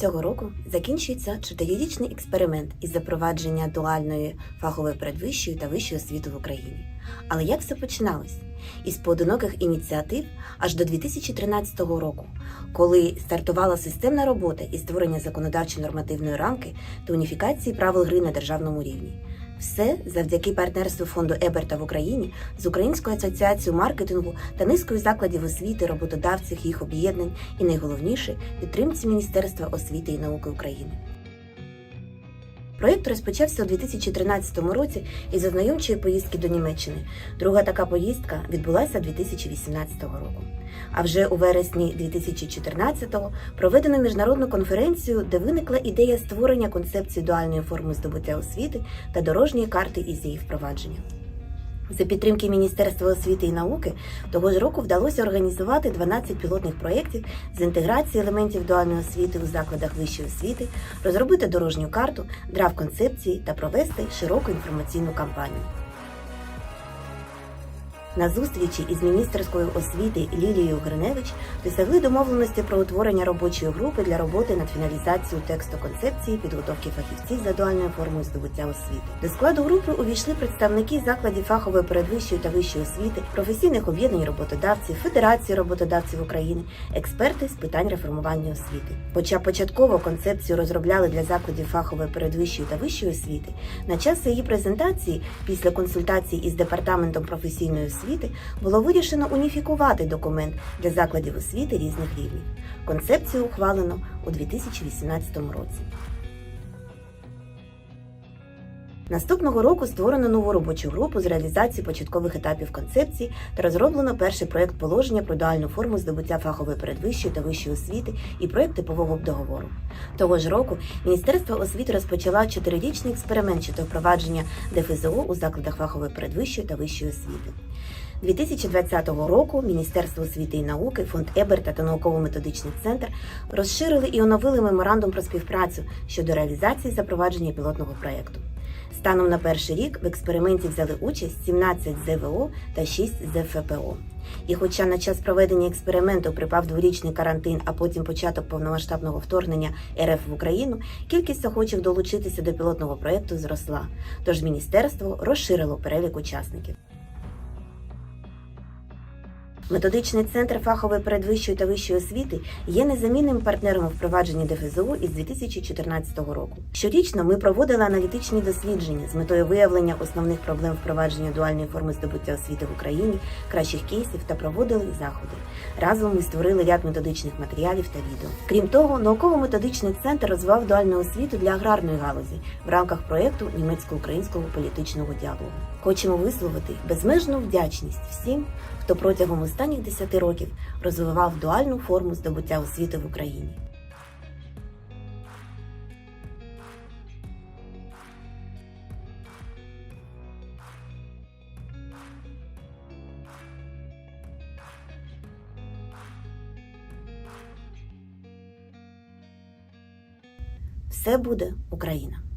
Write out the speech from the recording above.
Цього року закінчується чотирирічний експеримент із запровадження дуальної фахової передвищої та вищої освіти в Україні. Але як все починалось? Із поодиноких ініціатив аж до 2013 року, коли стартувала системна робота із створення законодавчо-нормативної рамки та уніфікації правил гри на державному рівні. Все завдяки партнерству фонду Еберта в Україні з Українською асоціацією маркетингу та низкою закладів освіти, роботодавців, їх об'єднань і найголовніше підтримці Міністерства освіти і науки України. Проєкт розпочався у 2013 році із ознайомчої поїздки до Німеччини. Друга така поїздка відбулася 2018 року. А вже у вересні 2014-го проведено міжнародну конференцію, де виникла ідея створення концепції дуальної форми здобуття освіти та дорожньої карти із її впровадження. За підтримки Міністерства освіти і науки того ж року вдалося організувати 12 пілотних проєктів з інтеграції елементів дуальної освіти у закладах вищої освіти, розробити дорожню карту, драв концепції та провести широку інформаційну кампанію. На зустрічі із міністерською освіти Лілією Гриневич досягли домовленості про утворення робочої групи для роботи над фіналізацією тексту концепції підготовки фахівців за дуальною формою здобуття освіти. До складу групи увійшли представники закладів фахової передвищої та вищої освіти, професійних об'єднань роботодавців, Федерації роботодавців України, експерти з питань реформування освіти. Хоча початково концепцію розробляли для закладів фахової передвищої та вищої освіти, на час її презентації після консультацій із департаментом професійної освіти було вирішено уніфікувати документ для закладів освіти різних рівнів. Концепцію ухвалено у 2018 році. Наступного року створено нову робочу групу з реалізації початкових етапів концепції та розроблено перший проект положення про дуальну форму здобуття фахової передвищої та вищої освіти і проект типового договору. Того ж року Міністерство освіти розпочало чотирирічний експеримент щодо впровадження ДФЗО у закладах фахової передвищої та вищої освіти. 2020 року Міністерство освіти і науки, фонд Еберта та науково-методичний центр розширили і оновили меморандум про співпрацю щодо реалізації запровадження пілотного проєкту. Станом на перший рік в експерименті взяли участь 17 ЗВО та 6 ЗФПО. І хоча на час проведення експерименту припав дворічний карантин, а потім початок повномасштабного вторгнення РФ в Україну, кількість охочих долучитися до пілотного проєкту зросла. Тож міністерство розширило перелік учасників. Методичний центр фахової передвищої та вищої освіти є незамінним партнером у впровадженні ДФЗУ із 2014 року. Щорічно ми проводили аналітичні дослідження з метою виявлення основних проблем впровадження дуальної форми здобуття освіти в Україні, кращих кейсів та проводили заходи. Разом ми створили ряд методичних матеріалів та відео. Крім того, науково-методичний центр розвивав дуальну освіту для аграрної галузі в рамках проєкту німецько-українського політичного діалогу. Хочемо висловити безмежну вдячність всім, хто протягом останніх 10 років розвивав дуальну форму здобуття освіти в Україні. Все буде Україна!